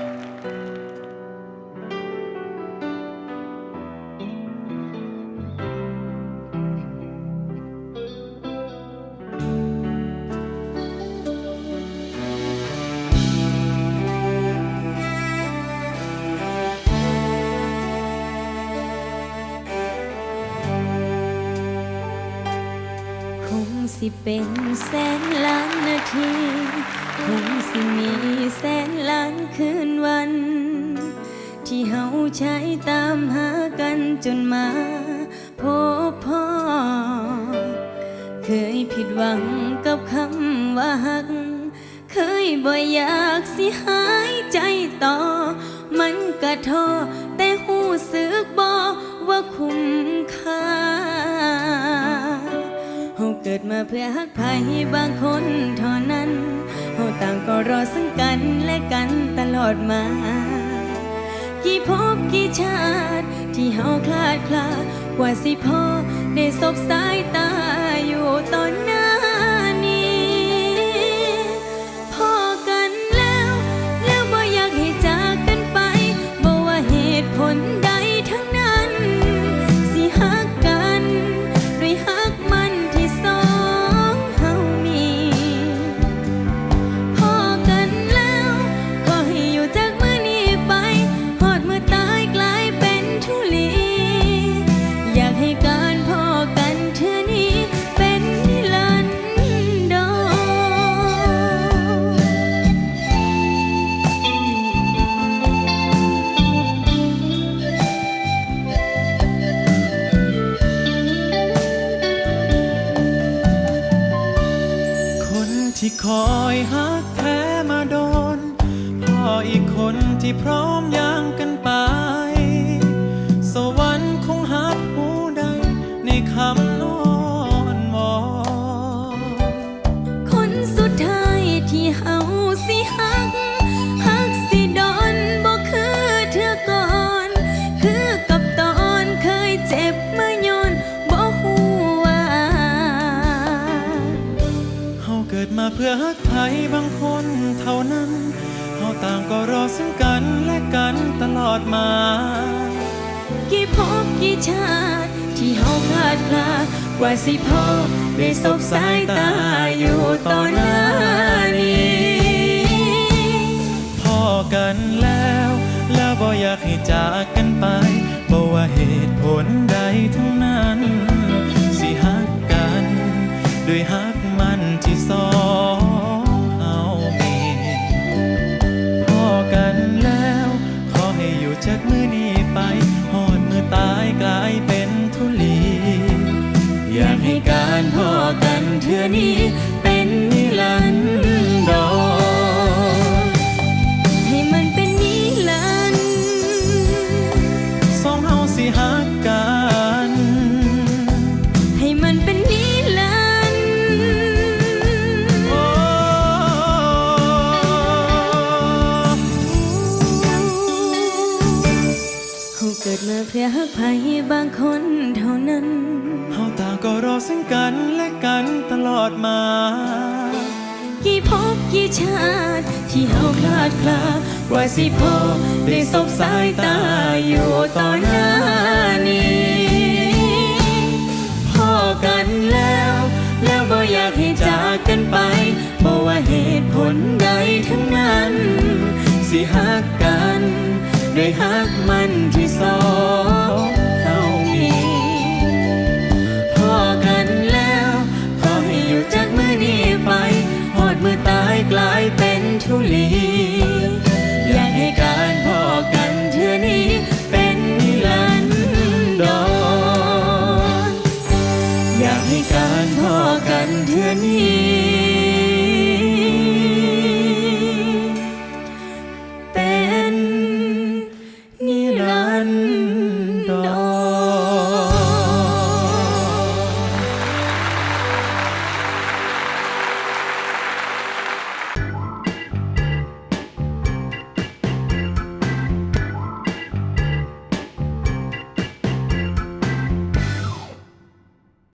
ค สิเป็นแสนล้านนาทีคงสิมีแสนล้านคืนวัน ที่เฮาใช้ตามหากันจนมาพบพ่อ เคยผิดหวังกับคำว่าหัก เคยบ่อยากสิหายใจต่อ มันกะท้อแต่หูสึกบ่ว่าคุ้ม เฮาเกิดมาเพื่อฮักไผบางคนเท่านั้นเฮาต่างก็รอซึ่งกันและกันตลอดมา กี่พบกี่ชาติ ที่เฮาคลาดคลากว่าสิพ่อได้สบสายตาอยู่ตอนนั้น คอยฮักแท้มาโดนพ่ออีกคนที่พร้อมย เกิดมาเพื่อฮักใครบางคนเท่านั้นเฮาต่างก็รอซึ่งกันและกันตลอดมา กี่ภพกี่ชาติ ที่เฮาคาดคลากว่าสิพบได้สบสายตาอยู่ตอหน้านี้พอกันแล้ว แล้วบ่อยากให้จากกันไปบ่ว่าเหตุผลใดทั้งนั้น สิฮักกันด้วยฮัก จากมือนี้ไปหอดมือตายกลายเป็นทุลี อยากให้การพอกันเทื่อนี้ เกิดมาเพื่อฮักไผบางคนเท่านั้น เฮาต่างก็รอซึ่งกันและกันตลอดมา กี่ภพกี่ชาติ ที่เฮาคลาดคลากว่าสิพบได้สบสายตาอยู่ตอนหน้านี้พอกันแล้ว แล้วบ่อยากให้จากกันไปบ่ว่าเหตุผลใดทั้งนั้น สิฮัก กันด้ฮักมันที่สองเฮามีพอกันแล้วขอให้อยู่จากมือนี้ไปหอดมือตายกลายเป็นทุลีอยากให้การพอกันเทื่อนี้เป็นนิรันดรอยากให้การพอกันเทื่อนี้